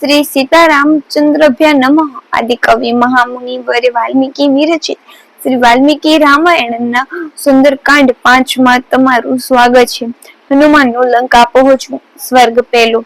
શ્રી સીતારામચંદ્રભ્ય નમ. આદિ કવિ મહામુનિ વરે વાલ્મીકી વિરચિત. શ્રી વાલ્મીકી રામાયણના સુંદરકાંડ પાંચમાં તમારું સ્વાગત છે. હનુમાનનું લંકા પહોંચવું. સ્વર્ગ પેલું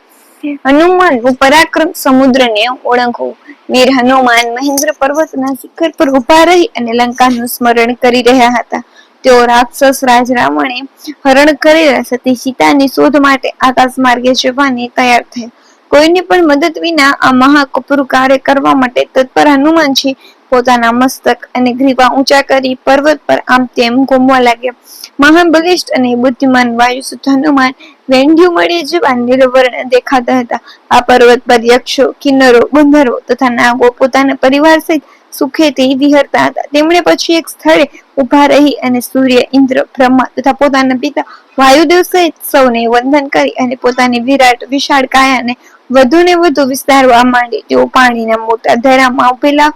હનુમાનનું પરાક્રમ સમુદ્રને ઓળંગવું. વીર હનુમાન મહેન્દ્ર પર્વતના શિખર પર ઊભા રહી અને લંકાનું સ્મરણ કરી રહ્યા હતા. તેઓ રાક્ષસ રાજ રાવણે હરણ કરેલા સતી સીતાની શોધ માટે આકાશ માર્ગે જવાની તૈયાર થયા. કોઈની પણ મદદ વિના આ મહાકપરું કાર્ય કરવા માટે તત્પર હનુમાનજી પોતાના મસ્તક અને ગ્રીવા ઊંચા કરી પર્વત પર આમ તેમ ઘૂમવા લાગ્યા. મહાન બલિષ્ઠ અને બુદ્ધિમાન વાયુસુત હનુમાન વેંઢ્યું મળી જેવા નિર્વર્ણ દેખાતા હતા. આ પર્વત પર યક્ષો, કિન્નરો, બંધરો તથા નાગો પોતાના પરિવાર સહિત સુખેથી વિહરતા હતા. તેમણે પછી એક સ્થળે ઊભા રહી અને સૂર્ય, ઇન્દ્ર, બ્રહ્મા તથા પોતાના પિતા વાયુદેવ સહિત સૌને વંદન કરી અને પોતાની વિરાટ વિશાળ કાયાને વધુ ને વધુ વિસ્તારવા માંડી તેઓ પાણીના મોટા ધરામાં ઉભેલા.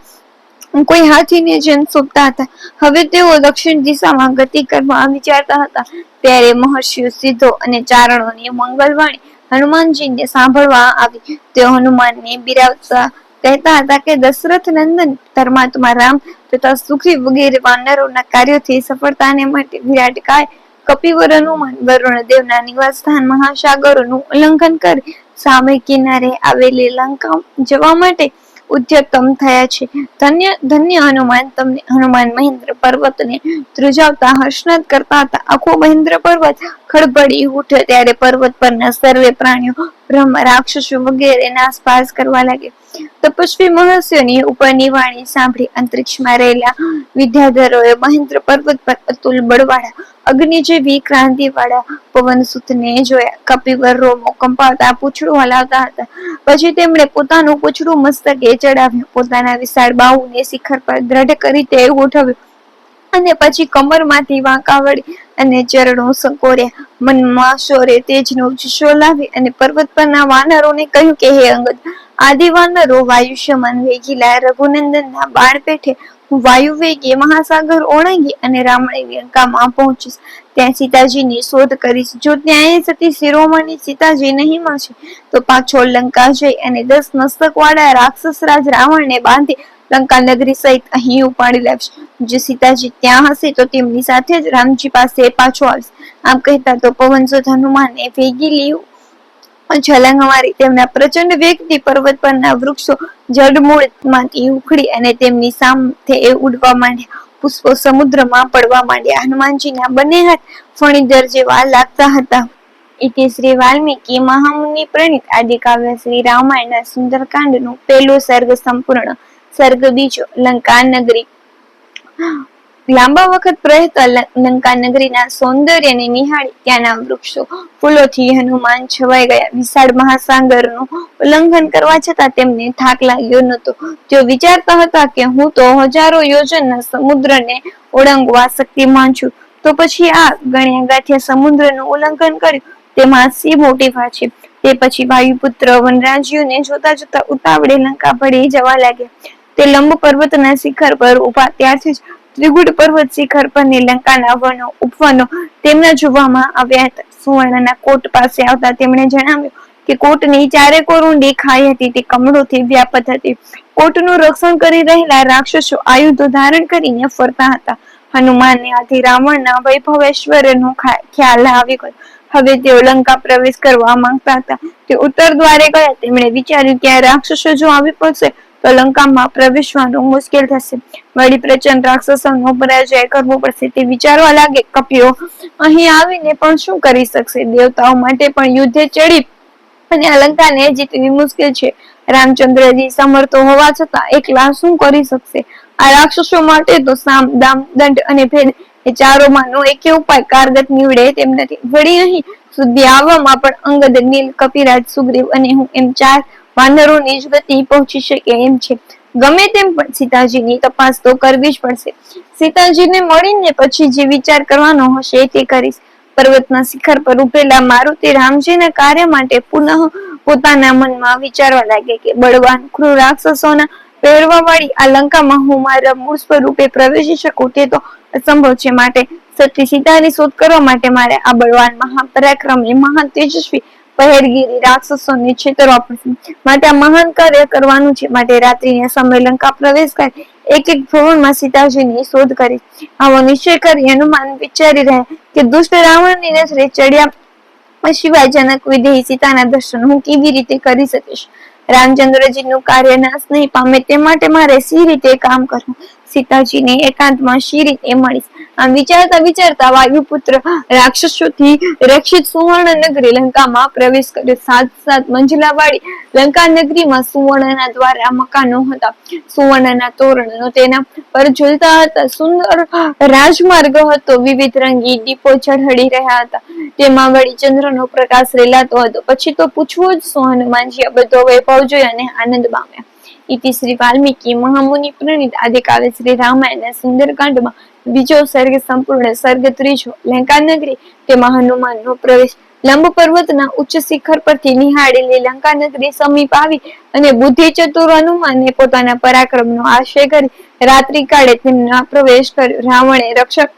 કોઈ હાથીને જેમ સૂપતા હતા. હવે તેઓ દક્ષિણ દિશામાં ગતિ કરવા વિચારતા હતા. ત્યારે મહર્ષિઓ સીધો અને ચારણોની મંગલવાણી હનુમાનજીને સાંભળવા આવી. તેઓ હનુમાનને બિરાવતા કહેતા હતા કે દશરથ નંદન ધર્માત્મા રામ તથા સુખી વગેરે વાનરોના કાર્યોથી સફળતાને માટે વિરાટ કાય કપિવર હનુમાન વરુણ દેવના નિવાસ સ્થાન મહાસાગરોનું ઉલ્લંઘન કરી સામે કિનારે આવેલી લંકા જવા માટે ઉદ્યતમ થયા છે. ધન્ય ધન્ય હનુમાન તમને, હનુમાન મહેન્દ્ર પર્વતને ધ્રુજાવતા, હર્ષનાદ કરતા હતા. આખો મહેન્દ્ર પર્વત ખડબડી ઉઠે ત્યારે પર્વત પરના સર્વે પ્રાણીઓ બ્રહ્મ, રાક્ષસો વગેરે નાસપાસ કરવા લાગે. તપસ્વી મહર્ષિઓની ઉપરની વાણી સાંભળી અંતરિક્ષમાં રહેલા વિદ્યાધરોએ મહેન્દ્ર પર્વત પર અતુલ બળવાળા, અગ્નિ જેવી ક્રાંતિ વાળા પવન સુતને જોયા. કપિવર, રોમો, કંપાવતા પૂછડું હલાવતા હતા. પછી તેમણે પોતાનું પૂછડું મસ્તકે ચડાવ્યું. પોતાના વિશાળ બાહુને શિખર પર દ્રઢ કરી તે ગોઠવ્યું અને પછી કમરમાંથી વાંકા વળી અને ચરણો સંકોર્યા. મનમાં શોરે તેજનો જુસ્સો લાવી અને પર્વત પરના વાનરોને કહ્યું કે, હે અંગદ આદિ વાનરો વાયુષ્યમાન વેગીલા રઘુનંદનના બાળ પેઠે. હું વાયુ વેગે મહાસાગર ઓળંગી અને રામણી લંકામાં પહોંચીશ. ત્યાં સીતાજીની શોધ કરીશ. જો ત્યાં સતી શિરોમણી સીતાજી નહીં મળશે તો પાછો લંકા જઈ અને દસ મસ્તક વાળા રાક્ષસ રાજ રાવણને બાંધી લંકા નગરી સહિત અહીં ઉપાડી લાવીશ. જે સીતાજી ત્યાં હશે તો તેમની સાથે જ રામજી પાસે પાછો આવશે. આમ કહેતા તો પવનસુત હનુમાને ભેગી લીયું છલાંગ મારી તેમના પ્રચંડ વેગથી પર્વત પરના વૃક્ષો જડમૂળમાંથી ઉખડી અને તેમની સામે ઉડવા માંડ્યા. પુષ્પો સમુદ્રમાં પડવા માંડ્યા. હનુમાનજીના બંને હાથ ફણીદર જેવા લાગતા હતા. ઇતિ શ્રી વાલ્મીકી મહામુનિ પ્રણીત. આદિ કાવ્ય શ્રી રામાયણના સુંદરકાંડનું પહેલું સર્ગ સંપૂર્ણ સર્ગ બીજો લંકા નગરી લાંબા વખત પ્રયત્ન લંકા નગરીના સૌંદર્યને નિહાળી ત્યાંના વૃક્ષો, ફૂલોથી હનુમાન છવાઈ ગયા. વિશાળ મહાસાગરનું ઉલ્લંઘન કરવા છતાં તેમને થાક લાગ્યો નહોતો. તેઓ વિચારતા હતા કે હું તો હજારો યોજનના સમુદ્રને ઓળંગવા શક્તિમાન છું. તો પછી આ ગણ્યા ગાંઠ્યા સમુદ્રનું ઉલ્લંઘન કર્યું. તેમાં સી મોટી વાત છે? તે પછી વાયુપુત્ર વનરાજીઓને જોતા જોતા ઉતાવળે લંકા ભળી જવા લાગ્યા. તે લંબ પર્વતના શિખર પર ઊભા ત્યારથી જ ત્રિગુડ પર્વત શિખર પર લંકાના વનો ઉપવનો તેમના જોવામાં આવ્યા હતા. સુવર્ણના કોટ પાસે આવતા તેમણે જણાવ્યું કે કોટની ચારે કોરુંડી ખાઈ હતી. તે કમળોથી વ્યાપત હતી. કોટનું રક્ષણ કરી રહેલા રાક્ષસો આયુધો ધારણ કરીને ફરતા હતા. હનુમાનને આથી રાવણના વૈભવેશ્વરનો ખ્યાલ આવી ગયો. હવે તેઓ લંકા પ્રવેશ કરવા માંગતા હતા. તે ઉત્તર દ્વારે ગયા. તેમણે વિચાર્યું કે આ રાક્ષસો જો આવી પડશે તો લંકામાં પ્રવેશવાનું મુશ્કેલ થશે. વળી પ્રચંડ રાક્ષસોનો પરાજય કરવો પડશે તે વિચારવા લાગે કપિયો અહીં આવીને પણ શું કરી શકશે? દેવતાઓ માટે પણ યુદ્ધે ચડી અને અલંકાને જીતવી મુશ્કેલ છે. રામચંદ્રજી સમર્થો હોવા છતાં એકલા શું કરી શકશે? આ રાક્ષસો માટે તો સામ, દામ, દંડ અને ભેદ એ ચારોમાંનો એક ઉપાય કારગત નીવડે તેમ નથી. વળી અહીં સુધી આવવામાં પણ અંગદ નીલ, કપિરાજ, સુગ્રીવ અને હું એમ ચાર વાનરોની જ ગતિ પહોંચી શકે એમ છે. ગમે તેમ પણ સીતાજીની તપાસ તો કરવી જ પડશે. સીતાજીને મળીને પછી જે વિચાર કરવાનો હશે તે કરીશ. પર્વતના શિખર પર ઉભેલા મારુતિ રામજીના કાર્ય માટે પુનઃ પોતાના મનમાં વિચારવા લાગે કે બળવાન ક્રૂર રાક્ષસોના પહેરવા વાળી આ લંકામાં હું મારા મૂળ સ્વરૂપે પ્રવેશી શકું તે તો અસંભવ છે. માટે સતી સીતાની શોધ કરવા માટે મારે આ બળવાન મહાપરાક્રમી મહા તેજસ્વી પહેરગીરી રાક્ષસોને છેતરવા માટે આ મહાન કાર્ય કરવાનું છે. માટે રાત્રિના સમય લંકા પ્રવેશ કરી એક એક ભવનમાં સીતાજીની શોધ કરી. આવો નિશ્ચય કરી હનુમાન વિચારી રહ્યા કે દુષ્ટ રાવણની નજરે ચડ્યા સિવાય જનક વિદેહી સીતાના દર્શન હું કેવી રીતે કરી શકીશ? રામચંદ્રજીનું કાર્ય નાશ નહીં પામે તે માટે મારે સી રીતે કામ કરવું? સીતાજીને એકાંતમાં શી રીતે મળીશ? આમ વિચારતા વિચારતા વાયુપુત્ર રાક્ષસોથી રક્ષિત સુવર્ણ નગરી લંકામાં પ્રવેશ કર્યો સાત સાત મંજિલા વાળી લંકા નગરીમાં સુવર્ણના દ્વારા મકાનો હતા. સુવર્ણના તોરણો તેના પર ઝૂલતા હતા. સુંદર રાજમાર્ગ હતો. વિવિધ રંગી દીપો ચઢડી રહ્યા હતા. તેમાં વળી ચંદ્રનો પ્રકાશ રેલાતો હતો. પછી તો પૂછવું જ શું હનુમાનજી બધો વૈભવ જોઈ અને આનંદ પામ્યા. ઇતિ શ્રી વાલ્મીકી મહામુનિ પ્રણીત. આદિકાવ્ય શ્રી રામાયણ સુંદરકાંડમાં બીજો સર્ગ સંપૂર્ણ સર્ગ ત્રીજો લંકા નગરી તેમાં હનુમાનનો પ્રવેશ. લંબ પર્વતના ઉચ્ચ શિખર પરથી નિહાળેલી લંકા નગરી સમીપ આવી અને બુદ્ધિ ચતુર હનુમાને પોતાના પરાક્રમનો આશય કરી રાત્રિ કાળે તેમના પ્રવેશ કર્યો રાવણે રક્ષક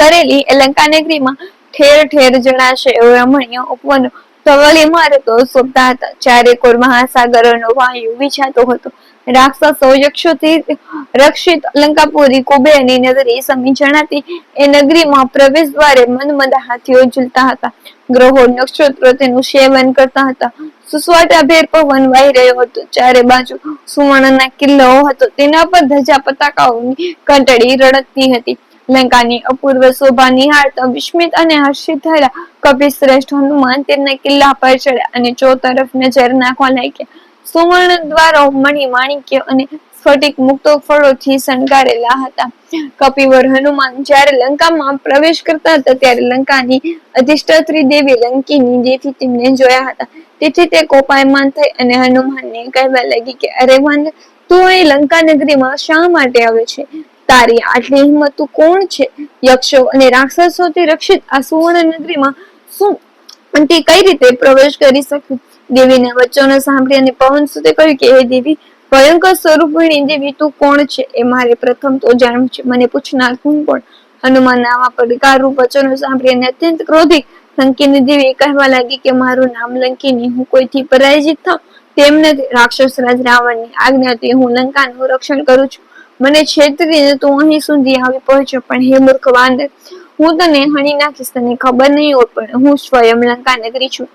કરેલી લંકા નગરીમાં ઠેર ઠેર જણાશે રમણીય ઉપવનો ધવલી મારતો શોભતા હતા. ચારે કોર મહાસાગરનો વાયુ વિછાતો હતો. રાક્ષસો યક્ષોથી રક્ષિત લંકાપુરી કુબેરની નગરી સમી એ નગરીમાં પ્રવેશ દ્વારે મંદ હાથીઓ ઝૂલતા હતા. ગ્રહો નક્ષત્રો તેનું સેવન કરતા હતા. સુસવાટાભેર પવન વાઈ રહ્યો હતો. ચારે બાજુ સુવર્ણના કિલ્લો હતો. તેના પર ધજા પતાકાઓની કંટડી રડકતી હતી. લંકાની અપૂર્વ શોભા નિહાળતા વિસ્મિત અને હર્ષિત થયેલા કપિ શ્રેષ્ઠ હનુમાન તેમના કિલ્લા પર ચડ્યા અને ચો તરફ નજર નાખવા લાગ્યા. સુવર્ણ દ્વારો મણી માણિક્ય અને સ્ફટિક મુક્તો ફળોથી શણગારેલા હતા. કપિવર હનુમાન જ્યારે લંકામાં પ્રવેશ કરતા હતા, ત્યારે લંકાની અધિષ્ઠાત્રી દેવી લંકીની દેવી તેમને જોયા હતા. તેથી તે કોપાયમાન થઈ અને હનુમાનને કહેવા લાગી કે, અરે વાંદ, તું અહીં લંકા નગરીમાં શા માટે આવે છે? તારી આટલી હિંમત તું કોણ છે? યક્ષો અને રાક્ષસોથી રક્ષિત આ સુવર્ણ નગરીમાં શું તે કઈ રીતે પ્રવેશ કરી શકે? દેવીના વચનો સાંભળી અને પવન સુતે કહ્યું કે, હે દેવી, ભયંકર સ્વરૂપિણી દેવી તું કોણ છે? એ મારે પ્રથમ તો જાણવું છે. મને પૂછનાર તું કોણ? હનુમાન આવા પડકારરૂપ વચનો સાંભળી અને અત્યંત ક્રોધિત લંકીની દેવી કહેવા લાગી કે, મારું નામ લંકીની, હું કોઈથી પરાજિત થાઉં? તેમ નથી. રાક્ષસ રાજ રાવણની આજ્ઞાથી હું લંકાનું રક્ષણ કરું છું. મને છેતરીને તું અહીં સુધી આવી પહોંચ્યો. પણ હે મૂર્ખ વાંદર હું તને હણી નાખીશ. તને ખબર નહીં હોય, પણ હું સ્વયં લંકા નગરી છું.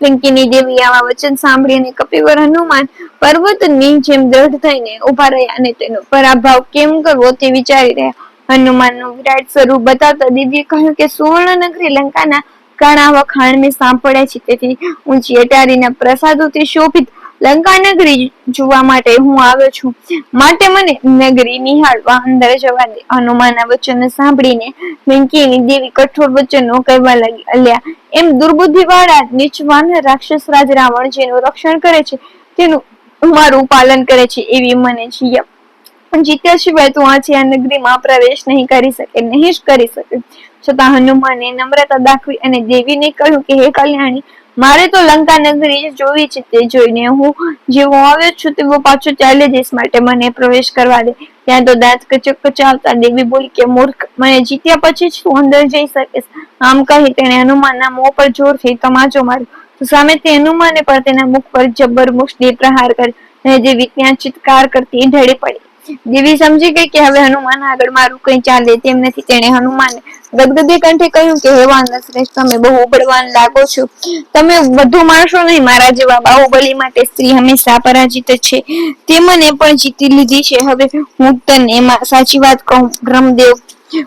લંકીની દેવી આવા વચન સાંભળી કપિવર હનુમાન પર્વતની જેમ દ્રઢ થઈને ઊભા રહ્યા અને તેનો પરાભાવ કેમ કરવો તે વિચારી રહ્યા. હનુમાનનું વિરાટ સ્વરૂપ બતાવતા દેવીએ કહ્યું કે સુવર્ણ નગરી લંકાના ઘણા વખાણ મેં સાંભળ્યા છે. તેથી ઊંચી અટારીના પ્રસાદોથી શોભિત લંકા નગરી જોવા માટે હું આવ્યો છું. માટે મને નગરી નિહાળવા અંદર જવા દે. હનુમાનના વચનો સાંભળીને લંકીની દેવી કઠોર વચનો કહેવા લાગી. અલ્યા, એમ દુર્બુદ્ધિ વાળા નીચવાન રાક્ષસ રાજ રાવણ જેનું રક્ષણ કરે છે, તેનું મારું પાલન કરે છે એવી મને જીયા. જીત્યા સિવાય તું આજે આ નગરીમાં પ્રવેશ નહીં કરી શકે, નહીં જ કરી શકે. છતાં હનુમાને નમ્રતા દાખવી અને દેવીને કહ્યું કે, હે કલ્યાણી મારે તો લંકા નગરી જોવી છે તે જોઈને હું જેવો આવ્યો છું તેવો પાછો ચાલે જઈશ માટે મને પ્રવેશ કરવા દે. ત્યાં તો દાંત કચક કચાવતા દેવી બોલી કે, મૂર્ખ, મને જીત્યા પછી જ તું અંદર જઈ શકીશ. આમ કહી તેણે હનુમાનના મોં પર જોરથી તમાચો માર્યો. સામે તે હનુમાને પણ તેના મુખ પર જબર મુષ્ટિ પ્રહાર કર્યો. અને દેવી ત્યાં ચિત્કાર કરતી ઢળી પડી. દેવી સમજી ગઈ કે હવે હનુમાન આગળ મારું કઈ ચાલે તેમ નથી. તેણે હનુમાન ગદગદે કંઠે કહ્યું કે, હે વાનર તમે બહુ બળવાન લાગો છો. તમે વધુ માણસો નહીં. મારા જેવા બાહુબલી માટે સ્ત્રી હંમેશા પરાજિત છે. તે મને પણ જીતી લીધી છે. હવે હું તને એમાં સાચી વાત કહું. બ્રહ્મદેવ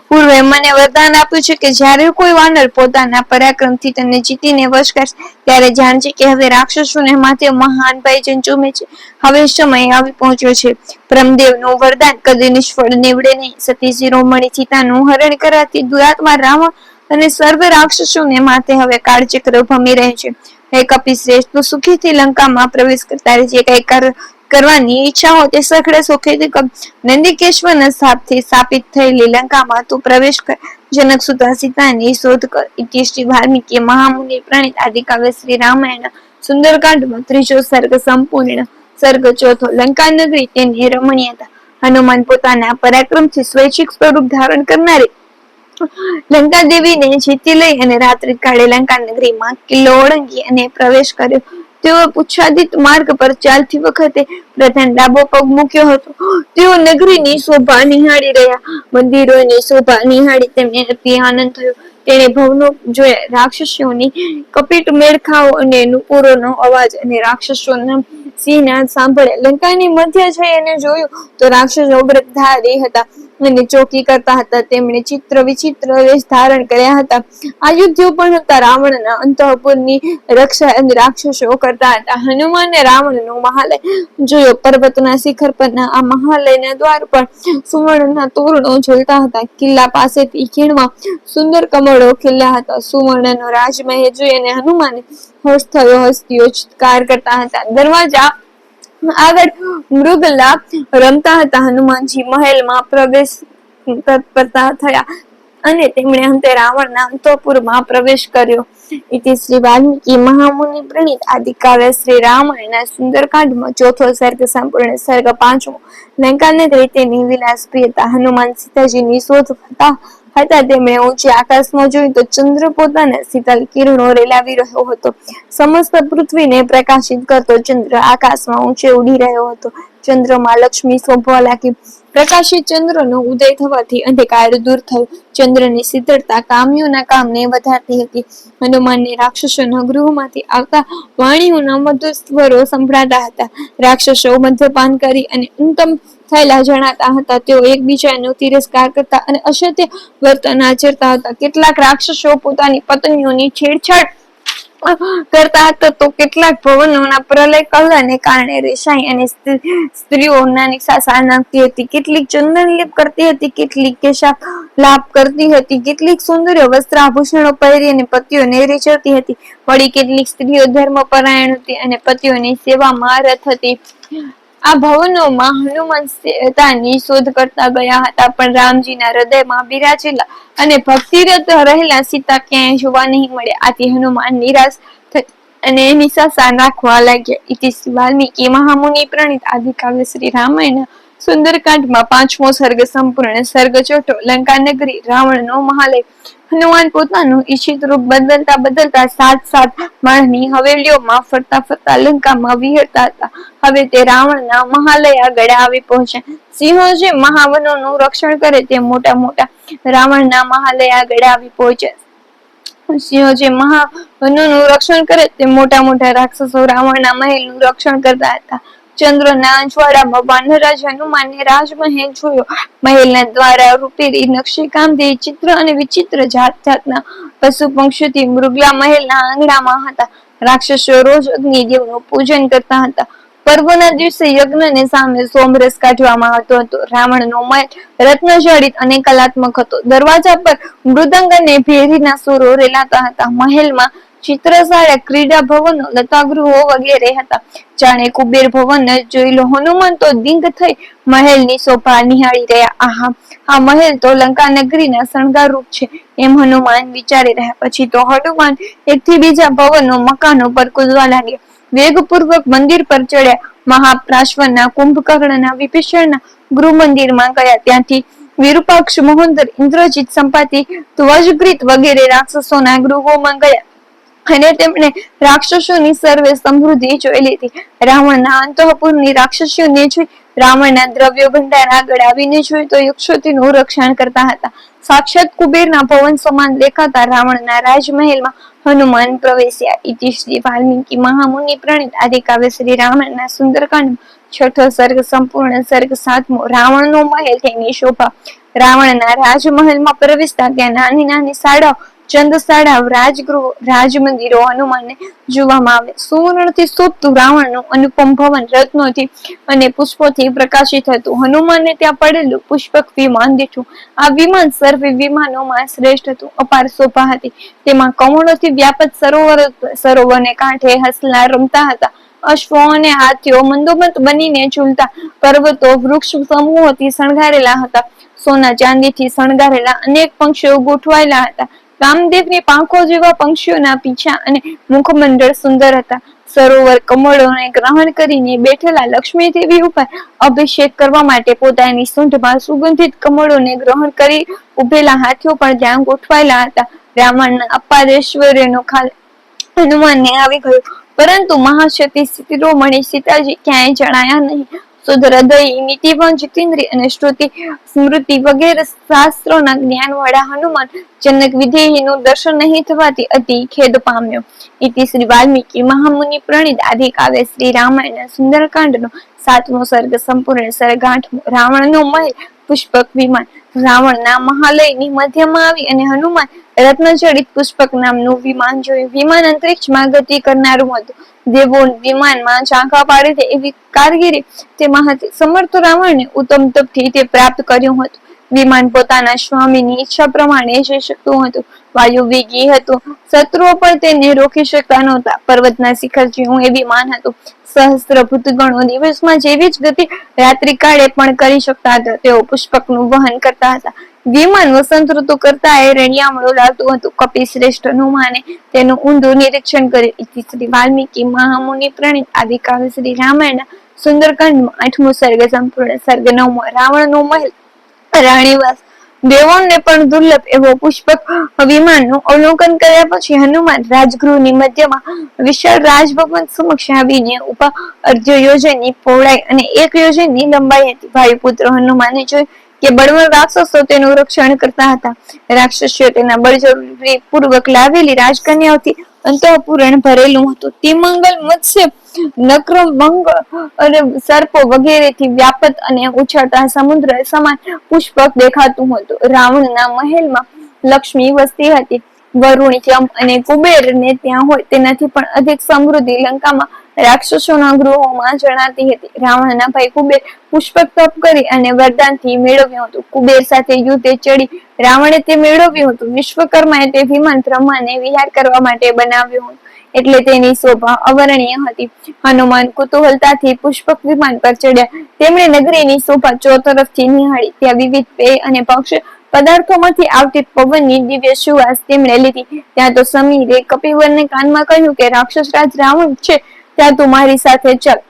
પૂર્વે મને વરદાન આપ્યું છે કે જ્યારે કોઈ વાનર પોતાના પરાક્રમથી તને જીતીને વશ કરશે, ત્યારે જાણજે કે હવે રાક્ષસોને માથે મહાન ભયજન ચૂમે છે. હવે સમય આવી પહોંચ્યો છે. બ્રહ્મદેવનું વરદાન કદી નિષ્ફળ નીવડે નહીં. સતી શિરોમણી સીતાનું હરણ કરાતી દુરાત્મા રાવણ અને સર્વ રાક્ષસોને માથે હવે કાળચક્ર ભમી રહે છે. હે કપિ તું સુખીથી લંકામાં પ્રવેશ કરતા રહેજે કઈ કરવાની ઈચ્છા તે સખડે સુખેથી નંદિકેશ્વરના સ્થાપથી સ્થાપિત થયેલી લંકામાં તું પ્રવેશ કર. જનક સુતા સીતાની શોધ કર. ઇતિશ્રી વાલ્મીકી, મહામુનિ, પ્રણિત આદિકાવ્ય શ્રી રામાયણ, સુંદરકાંડમાં ત્રીજો સર્ગ સંપૂર્ણ. સર્ગ ચોથો લંકા નગરી તેની રમણીયતા. હનુમાન પોતાના પરાક્રમથી સ્વૈચ્છિક સ્વરૂપ ધારણ કરનારી લંકા દેવીને જીતી લઈ અને રાત્રિ કાળે લંકા નગરીમાં કિલ્લો ઓળંગી અને પ્રવેશ કર્યો. તેઓ પૂછાદિત માર્ગ પર ચાલતી વખતે પ્રધાન ડાબો પગ મૂક્યો હતો. તેઓ નગરીની શોભા નિહાળી રહ્યા. મંદિરોની શોભા નિહાળી તેમને અતિ આનંદ થયો. તેને ભવનો જોયા. રાક્ષસીઓની કપિટ મેળખાઓ અને નુપુરોનો અવાજ અને રાક્ષસોના સિંહના સાંભળ્યા. લંકાની મધ્ય જઈ અને જોયું તો રાક્ષસ વ્રતધારી હતા. અને ચોકી કરતા હતા. તેમણે ચિત્ર વિચિત્ર વેશ ધારણ કર્યા હતા. આયુધ્યો પણ હતા રાવણના અંતઃપુરની રક્ષા અને રાક્ષસો કરતા હતા. હનુમાને રાવણનો મહાલય જોયો. પર્વતના શિખર પરના આ મહાલયના દ્વાર પર સુવર્ણના તોરણો ઝૂલતા હતા. કિલ્લા પાસેથી ખીણમાં સુંદર કમળો ખીલ્યા હતા. સુવર્ણનો રાજમહેલ જોઈ અને હનુમાને હર્ષ થયો હસ્તીઓ ચિત્કાર કરતા હતા. દરવાજા આગળ મૃગલા રમતા હતા. હનુમાનજી મહેલમાં પ્રવેશ તત્પરતા થયા અને તેમણે અંતે રાવણના અંતઃપુરમાં પ્રવેશ કર્યો. ઇતિ શ્રી વાલ્મીકી મહામુનિ પ્રણીત આદિકાવ્ય શ્રી રામાયણના સુંદરકાંડમાં ચોથો સર્ગ સંપૂર્ણ સર્ગ પાંચમો. લંકાને તેની વિલાસ પ્રિયતા હનુમાન સીતાજીની શોધ હતા હતા. તેમણે ઊંચી આકાશમાં જોયું તો ચંદ્ર પોતાના શીતલ કિરણો રેલાવી રહ્યો હતો. સમસ્ત પૃથ્વીને પ્રકાશિત કરતો ચંદ્ર આકાશમાં ઊંચે ઉડી રહ્યો હતો. ચંદ્રમાં લક્ષ્મી શોભવા લાગી. પ્રકાશિત ચંદ્રનો ઉદય થવાથી અંધકાર દૂર થયો. ચંદ્રની શીતળતા કામ્યોના કામને વધારતી હતી. હનુમાનને રાક્ષસોના ગૃહમાંથી આવતા વાણીઓના મધુર સ્વરો સંભળાતા હતા. રાક્ષસો મદ્યપાન કરી અને ઉત્તમ થયેલા જણાતા હતા. તેઓ એકબીજાનો તિરસ્કાર કરતા અને અસત્ય વર્તન આચરતા હતા. કેટલાક રાક્ષસો પોતાની પત્નીઓની છેડછાડ કરતા હતા તો કેટલાક ભવનોના પ્રલય કલાને કારણે રેસાઈ અને સ્ત્રીઓ નાની સાસા નાખતી હતી. કેટલીક ચંદન લેપ કરતી હતી, કેટલીક કેશા લાભ કરતી હતી, કેટલીક સુંદર વસ્ત્ર આભૂષણો પહેરી અને પતિઓને રીચરતી હતી. વળી કેટલીક સ્ત્રીઓ ધર્મ પરાયણ હતી અને પતિઓની સેવામાં રથ હતી. આ ભવનોમાં હનુમાન સીતાની શોધ કરતા ગયા હતા, પણ રામજીના હૃદયમાં બિરાજેલા અને ભક્તિરત રહેલા સીતા ક્યાંય જોવા નહીં મળે આથી હનુમાન નિરાશ અને નિશાસા નાખવા લાગ્યા. ઇતિ વાલ્મીકી મહામુનિ પ્રણીત આદિકાવ્ય શ્રી રામાયણ સુંદરકાંડમાં પાંચમો સર્ગ સંપૂર્ણ. સર્ગ ચોથો લંકા નગરી રાવણનો મહાલય હનુમાન પોતાનું ઈચ્છિત રૂપ બદલતા બદલતા સાત સાત માળની હવેલીઓમાં ફરતા ફરતા લંકામાં વિહરતા હતા. હવે તે રાવણના મહાલય આગળ આવી પહોંચ્યા સિંહો જે મહાવનોનું રક્ષણ કરે તે મોટા મોટા રાવણના મહાલય આગળ આવી પહોંચ્યા સિંહો જે મહાવનોનું રક્ષણ કરે તે મોટા મોટા રાક્ષસો રાવણના મહેલનું રક્ષણ કરતા હતા. ચંદ્રના અજવાળામાં વાનરાજ હનુમાનને રાજમહેલ જોયો. મહેલના દ્વારા રૂપેરી નકશીકામથી ચિત્ર અને વિચિત્ર જાત જાતના પશુ પંક્ષીથી મૃગલા મહેલના આંગણામાં હતા. રાક્ષસો રોજ અગ્નિદેવનું પૂજન કરતા હતા. પર્વના દિવસે યજ્ઞને સામે સોમરસ કાઢવામાં આવતો હતો. રાવણનો મહેલ રત્નજડિત અને કલાત્મક હતો. દરવાજા પર મૃદંગ અને ભેરીના સુરો રેલાતા હતા. મહેલમાં ચિત્રશાળા ક્રીડા ભવનો, લતાગૃહો વગેરે હતા. જાણે કુબેર ભવન જોઈ લો. હનુમાન તો દિંગ થઈ મહેલની શોભા નિહાળી રહ્યા. આહા, આ મહેલ તો લંકા નગરીના શણગાર રૂપ છે. એમ હનુમાન વિચારી રહ્યા. પછી તો હનુમાન એકથી બીજા ભવનો મકાનો પર કૂદવા લાગ્યા. વેગપૂર્વક મંદિર પર ચડ્યા. મહાપ્રાશ્વના કુંભકર્ણના વિભીષણના ગૃહ મંદિરમાં ગયા. ત્યાંથી વિરૂપાક્ષ, મોહનદર, ઇન્દ્રજીત સંપાતિ ધ્વજગ્રીત વગેરે રાક્ષસોના ગૃહોમાં ગયા. અને તેમણે રાક્ષસોની સર્વે સમૃદ્ધિ જોઈ લીધી. રાવણના અંતઃપુરની રાક્ષસીઓને જોઈ રાવણના દ્રવ્ય ભંડાર આગળ આવીને જોઈ તો યક્ષોતીનું રક્ષણ કરતા હતા. સાક્ષાત કુબેરના ભવન સમાન દેખાતા રાવણના રાજમહેલમાં હનુમાન પ્રવેશ્યા. ઇતિ શ્રી વાલ્મીકી મહામુનિ પ્રણીત આદિકાવ્ય શ્રી રાવણના સુંદરકાંડ છઠ્ઠો સર્ગ, સંપૂર્ણ સર્ગ, સાતમો રાવણનો મહેલ તેની શોભા. રાવણના રાજમહેલમાં પ્રવેશતા ત્યાં નાની નાની શાળાઓ ચંદશાળા રાજગૃહ રાજમંદિરો હનુમાનને જોવામાં આવે. સુવર્ણથી શોભતું રાવણનું અનુપમ ભવન રત્નોથી અને પુષ્પોથી પ્રકાશિત હતું. હનુમાનને ત્યાં પડેલું પુષ્પક વિમાન દીઠું. આ વિમાન સર્વે વિમાનોમાં શ્રેષ્ઠ હતું. અપાર શોભા હતી. તેમાં કમળોથી વ્યાપક સરોવર સરોવરને કાંઠે હસલા રમતા હતા. અશ્વો અને હાથીઓ મંદોમંદ બનીને ઝૂલતા પર્વતો, વૃક્ષ સમૂહોથી શણગારેલા હતા. સોના ચાંદીથી શણગારેલા અનેક પંક્ષીઓ ગોઠવાયેલા હતા. કામદેવની પાંખો જેવા પંક્ષીઓના પીછા અને મુખમંડળ સુંદર હતા. સરોવર કમળોને ગ્રહણ કરીને બેઠેલા લક્ષ્મી દેવી ઉપર અભિષેક કરવા માટે પોતાની સૂંઢમાં સુગંધિત કમળોને ગ્રહણ કરી ઉભેલા હાથીઓ પણ ત્યાં ગોઠવાયેલા હતા. રાવણના અપારેશ્વર્યનો ખાલ હનુમાનને આવી ગયો. પરંતુ મહાશક્તિ શિરોમણી સીતાજી ક્યાંય જણાયા નહીં. શુદ્ધ હૃદય નીતિવાન જીતેન્દ્રિય અને શ્રુતિ સ્મૃતિ વગેરે શાસ્ત્રોના જ્ઞાન વાળા હનુમાન જનક વિધેયનું દર્શન નહીં થવાથી અતિ ખેદ પામ્યો. ઇતિ શ્રી વાલ્મીકી મહામુનિ પ્રણિત આદિ કાવ્ય શ્રી રામાયણ સુંદરકાંડનો સાતમો સર્ગ સંપૂર્ણ સર્ગ આઠમો રાવણનો મહેલ પુષ્પક વિમાન. રાવણના મહાલયની મધ્યમાં આવી અને હનુમાન રત્નજડિત પુષ્પક નામનું વિમાન જોયું. વિમાન અંતરિક્ષમાં ગતિ કરનારું હતું દેવો વિમાનમાં ઝાંખા પાડે તે એવી કારગીરી તેમાં હતી. સમર્થ રાવણને ઉત્તમ તપથી તે પ્રાપ્ત કર્યું હતું. વિમાન પોતાના સ્વામીની ઈચ્છા પ્રમાણે જઈ શકતું હતું. વાયુ વેગી હતું. શત્રુઓ પણ તેને રોકી શકતા નહોતા. પર્વતના શિખર જેવું એ વિમાન હતું. સહસ્ત્ર ભૂતગણો દિવસમાં જેવી જ ગતિ રાત્રિકાળે પણ કરી શકતા હતા. તેઓ પુષ્પકનું વહન કરતા હતા. વિમાન વસંત ઋતુ કરતા એ રણિયામણું લાગતું હતું. કપિ શ્રેષ્ઠ હનુમાને તેનું ઊંધું નિરીક્ષણ કર્યું. શ્રી વાલ્મીકી મહામુનિ પ્રણિત આદિ કાવ્ય શ્રી રામાયણ સુંદરકાંડમાં આઠમો સર્ગ સંપૂર્ણ સર્ગ નવમો રાવણનો મહેલ. રાણીવાસ દેવોને પણ દુર્લભ એવો પુષ્પક વિમાનનું અવલોકન કર્યા પછી હનુમાન રાજગૃહની મધ્યમાં વિશાળ રાજભવન સમક્ષ આવીને ઊભા અર્ધ યોજનની પહોળાઈ અને એક યોજનની લંબાઈ હતી. ભાઈ પુત્ર હનુમાને જોયું કે બળવંત રાક્ષસો તેનું રક્ષણ કરતા હતા. રાક્ષસીઓ તેના બળજબરી પૂર્વક લાવેલી રાજકન્યાઓથી અંતઃપૂરણ ભરેલું હતું. તિમંગલ મત્સ્ય, નક્ર મંગ અને સર્પો વગેરેથી વ્યાપત અને ઉછળતા સમુદ્ર સમાન પુષ્પક દેખાતું હતું. રાવણના મહેલમાં લક્ષ્મી વસતી હતી. વરુણ યમ અને કુબેર ને ત્યાં હોય તેનાથી પણ અધિક સમૃદ્ધિ લંકામાં રાક્ષસોના ગૃહોમાં જણાતી હતી. રાવણના ભાઈ કુબેર પુષ્પક તપ કરી અને વરદાનથી મેળવ્યું હતું. કુબેર સાથે યુદ્ધે ચડી રાવણે તે મેળવ્યું હતું. વિશ્વકર્માએ તે વિમાન બ્રહ્માને વિહાર કરવા માટે બનાવ્યું હતું. એટલે તેની શોભા અવર્ણનીય હતી. હનુમાન કુતૂહલતાથી પુષ્પક વિમાન પર ચડ્યા. તેમણે નગરીની શોભા ચોતરફથી નિહાળી. ત્યાં વિવિધ પેય અને પક્ષ પદાર્થોમાંથી આવતી પવનની દિવ્ય સુવાસ તેમણે લીધી. ત્યાં તો સમીરે કપિવરને કાનમાં કહ્યું કે રાક્ષસ રાજ રાવણ છે. ત્યાં તું મારી સાથે ચલ.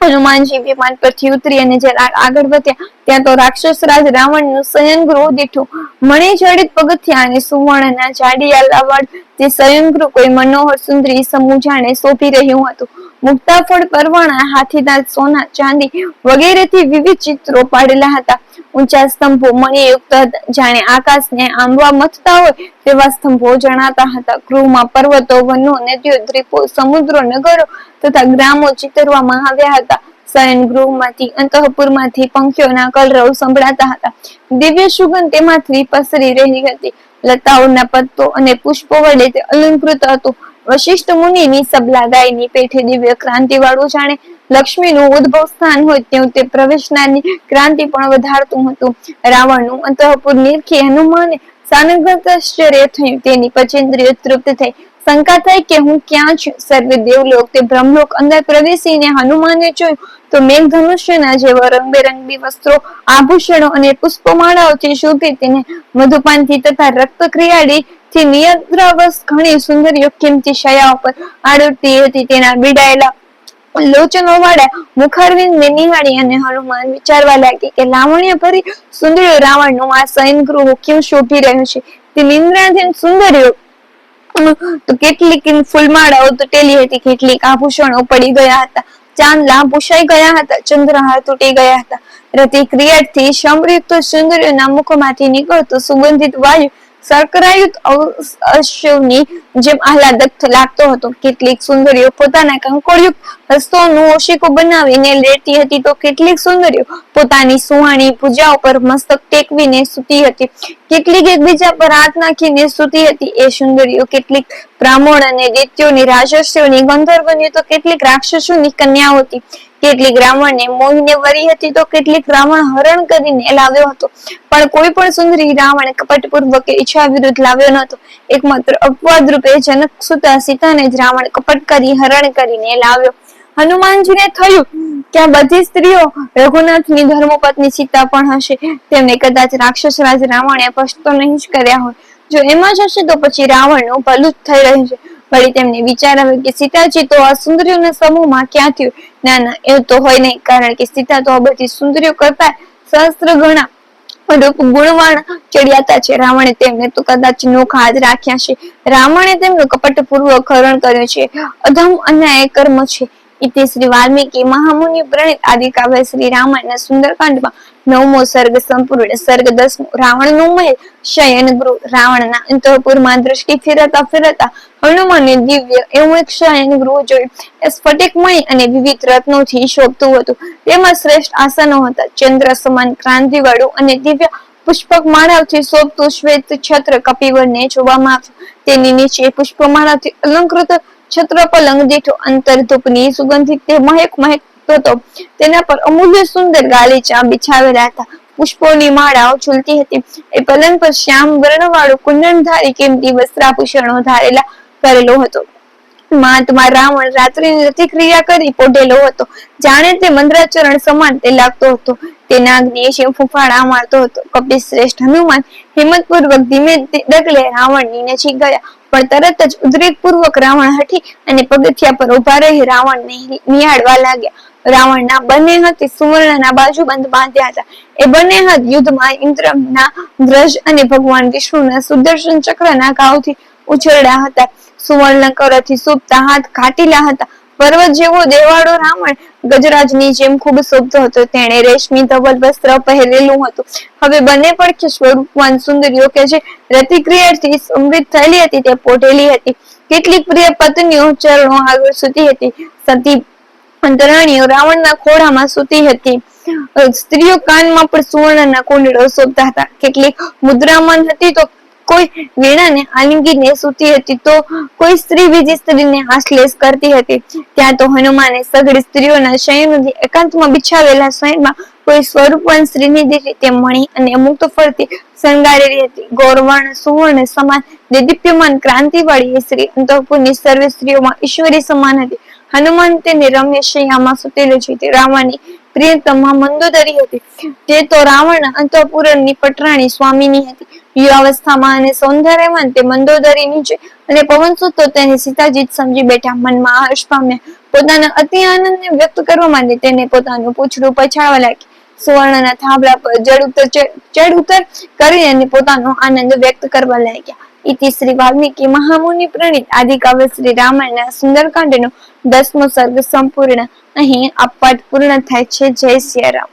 હનુમાનજી વિમાન પરથી ઉતરી અને જરા આગળ વધ્યા, ત્યાં તો રાક્ષસ રાજ રાવણનું શયન ગૃહ દીઠું મણી જડિત પગથિયા અને સુવર્ણના જાડિયા લાવાડ તે શયન કોઈ મનોહર સુંદરી સમૂહ જાણે શોભી રહ્યું હતું. મુક્તાફળ પરવાણા હાથીદાંત સોના, ચાંદી વગેરેથી વિવિધ ચિત્રો પાડેલા હતા. ઊંચા સ્તંભો મણિયુક્ત હતા. જાણે આકાશને આંબવા મથતા હોય તેવા સ્તંભો જણાતા હતા. ગૃહમાં પર્વતો, વનો, નદીઓ, દ્વીપો, સમુદ્રો, નગરો તથા ગ્રામો ચિતરવામાં આવ્યા હતા. શયન ગૃહમાંથી, અંતઃપુરમાંથી પંખીઓના કલરવ સંભળાતા હતા. દિવ્ય સુગંધ તેમાંથી પસરી રહી હતી. લતાઓના પત્તો અને પુષ્પો વડે તે અલંકૃત હતું. વશિષ્ઠ મુનિની સબલાદાયની પેઠે દિવ્ય ક્રાંતિ વાળું જાણે લક્ષ્મીનું ઉદ્ભવ સ્થાન હોય તેવું તે પ્રવેશનારની ક્રાંતિ પણ વધારતું હતું. રાવણનું અંતઃપુર નિરખી હનુમાને આશ્ચર્ય થયું. તેની પચેન્દ્રિય તૃપ્ત થઈ. શંકા થઈ કે હું ક્યાં છું? સર્વે દેવલોક તે બ્રહ્મલોક અંદર પ્રવેશીને હનુમાને જોયું તો મેઘધનુષ્યના જેવા રંગબેરંગી વસ્ત્રો, આભૂષણો અને પુષ્પમાળાઓથી શોભી તેને મધુપાનથી તથા રક્ત ક્રિયાળી થી નિયંત્રવશ ઘણી સુંદર કિંમતી શયા ઉપર આડોડતી હતી તેના બીડાયેલા લોચનો વાળા મુખારવિંદ નિહાળી અને હનુમાન વિચારવા લાગી કે લાવણ્ય ભરી સુંદરીઓ રાવણનું આ સૈન ગૃહ કેમ શોભી રહ્યું છે? તે નિંદ્રાધીન સુંદરીઓ. તો કેટલીક ફૂલમાળાઓ તૂટેલી હતી, કેટલીક આભૂષણો પડી ગયા હતા. ચાંદ ભૂષાઈ ગયા હતા ચંદ્ર હાર તૂટી ગયા હતા. રતિ ક્રિયાથી સમૃક્ત સુંદરીઓના મુખમાંથી નીકળતો સુગંધિત વાયુ શર્કરાયુક્ત અશ્વની જેમ આહલાદક લાગતો હતો. કેટલીક સુંદરીઓ પોતાના કંકોળયુક્ત હસ્તોનું ઓશિકો બનાવીને લેતી હતી તો કેટલીક સુંદરીઓ પોતાની સુહાણી પૂજા ઉપર મસ્તક ટેકવીને સૂતી હતી. કેટલીક એકબીજા પર હાથ નાખીને સૂતી હતી. એ સુંદરીઓ કેટલીક બ્રાહ્મણ અને દૈત્યોની રાજસ્યોની ગંધર્વની તો કેટલીક રાક્ષસોની કન્યાઓ હતી. કેટલીક રાવણને મોહીને વરી હતી તો કેટલીક રાવણ હરણ કરીને લાવ્યો હતો. પણ કોઈ પણ સુંદરી રાવણ કપટપૂર્વક ઈચ્છા વિરુદ્ધ લાવ્યો નહોતો. એકમાત્ર અપવાદ રૂપે જનક સુતા સીતાને જ રાવણ કપટ કરી, હરણ કરીને લાવ્યો. હનુમાનજીને થયું કે આ બધી સ્ત્રીઓ રઘુનાથની ધર્મપત્ની સીતા પણ હશે. તેમને કદાચ રાક્ષસ રાજ રાવણે પસ્તો નહીં જ કર્યા હોય. જો એમાં જ હશે તો પછી રાવણનું ભલું જ થઈ રહ્યું છે. વળી તેમને વિચાર આવ્યો કે સીતાજી તો આ સુંદરીઓના સમૂહમાં ક્યાં થયું ના ના એવું તો હોય નહીં, કારણ કે સીતા તો આ બધી સુંદરીઓ કરતા સહસ્ત્ર ગણા રૂપ ગુણવાણ ચડિયાતા છે. રાવણે તેમને તો કદાચ નોખ હાથ રાખ્યા છે. રાવણે તેમનું કપટપૂર્વક હરણ કર્યું છે. અધમ અન્યાય કર્મ છે. ઇતિ શ્રી વાલ્મીકી, મહામુનિ, પ્રણિત આદિ કાવ્ય શ્રી રામાયણ સુંદરકાંડમાં નવમો સર્ગ સંપૂર્ણ સર્ગ દસમો, રાવણનું મહેલ શયન ગૃહ, રાવણના અંતઃપુરમાં દ્રષ્ટિ ફેરતા ફેરતા હનુમાને દિવ્ય એવું એક શયન ગૃહ જોયું. એ સ્ફટિકમય અને વિવિધ રત્નોથી શોભતું હતું. તેમાં શ્રેષ્ઠ આસનો હતા. ચંદ્ર, સમાન ક્રાંતિવાળું અને દિવ્ય પુષ્પક માળાઓથી શોભતું શ્વેત છત્ર કપિવરને જોવામાં આવ્યું. તેની નીચે પુષ્પમાળાથી અલંકૃત છત્ર પલંગ દીઠો અંતર ધૂપની સુગંધિત તે મહેક મહેક હતો. તેના પર અમૂલ્ય સુંદર ગાલીચા બિછાવેલા હતા. પુષ્પોની માળાઓ ઝૂલતી હતી. એ પલંગ પર શ્યામ વર્ણવાળું કુંડનધારી કિંમતી વસ્ત્રાભૂષણો ધારેલા કરેલો હતો. મહાત્મા રાવણ રાત્રિની પ્રતિક્રિયા કરી પોઢેલો હતો. જાણે તે મંદ્રાચરણ સમાન તે લાગતો હતો. તે નાગની શિવ ફૂફાડા મારતો હતો. કપિલ શ્રેષ્ઠ હનુમાન હિંમતપૂર્વક ધીમે ડગલે રાવણની નજીક ગયા. પણ તરત જ ઉદ્રેકપૂર્વક રાવણ હઠી અને પગથિયા પર ઊભા રહી રાવણને નિહાળવા લાગ્યા. રાવણના બંને હાથે સુવર્ણના બાજુબંધ બાંધ્યા હતા. એ બંને હાથ યુદ્ધમાં ઇન્દ્રના ધ્રજ અને ભગવાન વિષ્ણુના સુદર્શન ચક્રના ઘાવથી ઉછળ્યા હતા. સુવર્ણ કરથી શોભતા હાથ ઘાટીલા હતા. પર્વત જેવો દેવાળો રાવણ ગજરાજની જેમ ખૂબ શોભતો હતો. તેણે રેશમી ધવલ વસ્ત્ર પહેરેલું હતું. હવે બંને પડખે સ્વરૂપવાન સુંદરીઓ કે જે રતિક્રિયાથી સમૃદ્ધ થયેલી હતી તે પોઢેલી હતી. કેટલીક પ્રિય પત્નીઓ ચરણો આગળ સૂતી હતી. સતી અંતરાણીઓ રાવણના ખોળામાં સૂતી હતી. સ્ત્રીઓ કાનમાં પણ સુવર્ણના કુંડળો શોભતા હતા. કેટલીક મુદ્રામાન હતી તો કોઈ વીણાને આલિંગીને સૂતી હતી તો કોઈ સ્ત્રી બીજી સ્ત્રીને આશ્લેષ કરતી હતી. ત્યાં તો હનુમાને સગડી સ્ત્રીઓના શયનથી એકાંતમાં બિછાવેલા શયનમાં કોઈ સ્વરૂપવાન સ્ત્રીની દીકરી તે મણી અને મુક્ત ફરતી શણગારેલી હતી. ગૌરવર્ણ સુવર્ણ સમાન, દેદીપ્યમાન ક્રાંતિવાળી સ્ત્રી અંતઃપુરની સર્વે સ્ત્રીઓમાં ઈશ્વરી સમાન હતી. હનુમાન તેને રમ્ય શૈયામાં સુતેલો તે રાવણની પ્રિયતમા મંદોદરી હતી. તે તો રાવણ અંતઃપુરની પટરાણી સ્વામીની હતી. યુવાવસ્થામાં અને સૌંદર્યમાં તે મંદોદરી નીચે અને પવનસુત તેને સીતાજીત સમજી બેઠા મનમાં હર્ષ પામ્યા. પોતાના અતિ આનંદને વ્યક્ત કરવા માટે તેને પોતાનું પૂછડું પછાડવા લાગી સુવર્ણના થાંભલા પર જડ ઉતર ચડ ઉતર કરી અને પોતાનો આનંદ વ્યક્ત કરવા લાગ્યા. ઇતિ શ્રી વાલ્મીકી મહામુનિ પ્રણિત. આદિ કાવ્ય શ્રી રામાયણના સુંદરકાંડનો દસમો સર્ગ સંપૂર્ણ. અહીં પાઠ પૂર્ણ થાય છે. જય સિયા રામ